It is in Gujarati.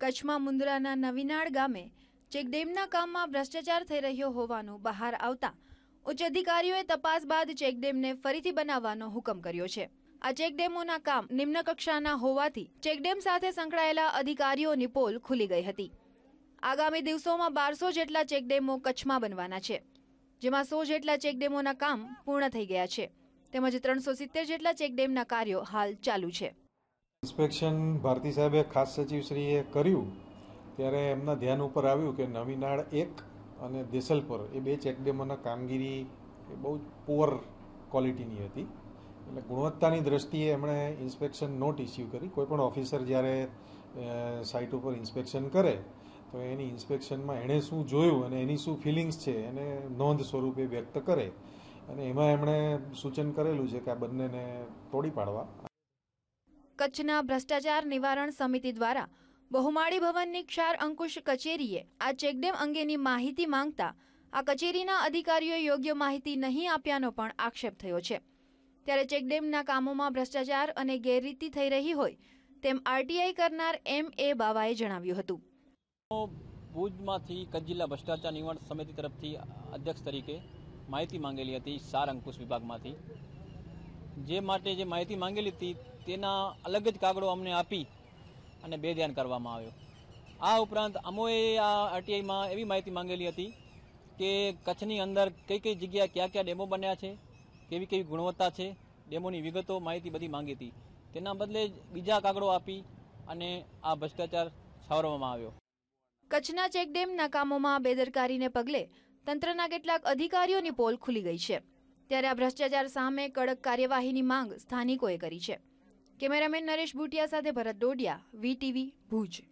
કચ્છમાં મુન્દ્રાના નવીનાળ ગામે ચેકડેમના કામમાં ભ્રષ્ટાચાર થઈ રહ્યો હોવાનું બહાર આવતા ઉચ્ચ અધિકારીઓએ તપાસ બાદ ચેકડેમને ફરીથી બનાવવાનો હુકમ કર્યો છે. આ ચેકડેમોના કામ નિમ્ન કક્ષાના હોવાથી ચેકડેમ સાથે સંકળાયેલા અધિકારીઓની પોલ ખુલી ગઈ હતી. આગામી દિવસોમાં બારસો જેટલા ચેકડેમો કચ્છમાં બનવાના છે, જેમાં સો જેટલા ચેકડેમોના કામ પૂર્ણ થઈ ગયા છે, તેમજ ત્રણસો સિત્તેર જેટલા ચેકડેમના કાર્યો હાલ ચાલુ છે. ઇન્સ્પેક્શન ભારતી સાહેબે ખાસ સચિવશ્રીએ કર્યું ત્યારે એમના ધ્યાન ઉપર આવ્યું કે નવીનાળ એક અને દેસલપર એ બે ચેકડેમોના કામગીરી એ બહુ પુઅર ક્વોલિટીની હતી. એટલે ગુણવત્તાની દ્રષ્ટિએ એમણે ઇન્સ્પેક્શન નોટ ઇસ્યુ કરી. કોઈપણ ઓફિસર જ્યારે સાઇટ ઉપર ઇન્સ્પેક્શન કરે, તો એની ઇન્સ્પેક્શનમાં એણે શું જોયું અને એની શું ફિલિંગ્સ છે એને નોંધ સ્વરૂપે વ્યક્ત કરે. અને એમાં એમણે સૂચન કરેલું છે કે આ બંનેને તોડી પાડવા. કચ્છના ભ્રષ્ટાચાર નિવારણ સમિતિ દ્વારા બહુમાળી ભવનની ક્ષાર અંકુશ કચેરીએ આ ચેકડેમ અંગેની માહિતી માંગતા આ કચેરીના અધિકારીઓએ યોગ્ય માહિતી નહીં આપ્યાનો પણ આક્ષેપ થયો છે. ત્યારે ચેકડેમના કામોમાં ભ્રષ્ટાચાર અને ગેરરીતિ થઈ રહી હોય તેમ આરટીઆઈ કરનાર એમ એ બાવાએ જણાવ્યું હતું. ભુજમાંથી કચ્છ જિલ્લા ભ્રષ્ટાચાર નિવારણ સમિતિ તરફથી અધ્યક્ષ તરીકે માહિતી માંગેલી હતી સાર અંકુશ વિભાગમાંથી. જે માટે જે માહિતી માંગેલી હતી, તેના અલગ જ કાગળો અમને આપી અને બે ધ્યાન કરવામાં આવ્યો. આ ઉપરાંત અમોએ આ આરટીઆઈમાં એવી માહિતી માંગેલી હતી કે કચ્છની અંદર કઈ કઈ જગ્યા કયા કયા ડેમો બન્યા છે, કેવી કેવી ગુણવત્તા છે, ડેમોની વિગતો માહિતી બધી માંગી હતી. તેના બદલે બીજા કાગળો આપી અને આ ભ્રષ્ટાચાર છાવરવામાં આવ્યો. કચ્છના ચેકડેમના કામોમાં બેદરકારીને પગલે તંત્રના કેટલાક અધિકારીઓની પોલ ખુલી ગઈ છે. ત્યારે આ ભ્રષ્ટાચાર સામે કડક કાર્યવાહીની માંગ સ્થાનિકોએ કરી છે. કેમેરામેન નરેશ ભૂટિયા સાથે ભરત ડોડિયા વીટીવી ભુજ.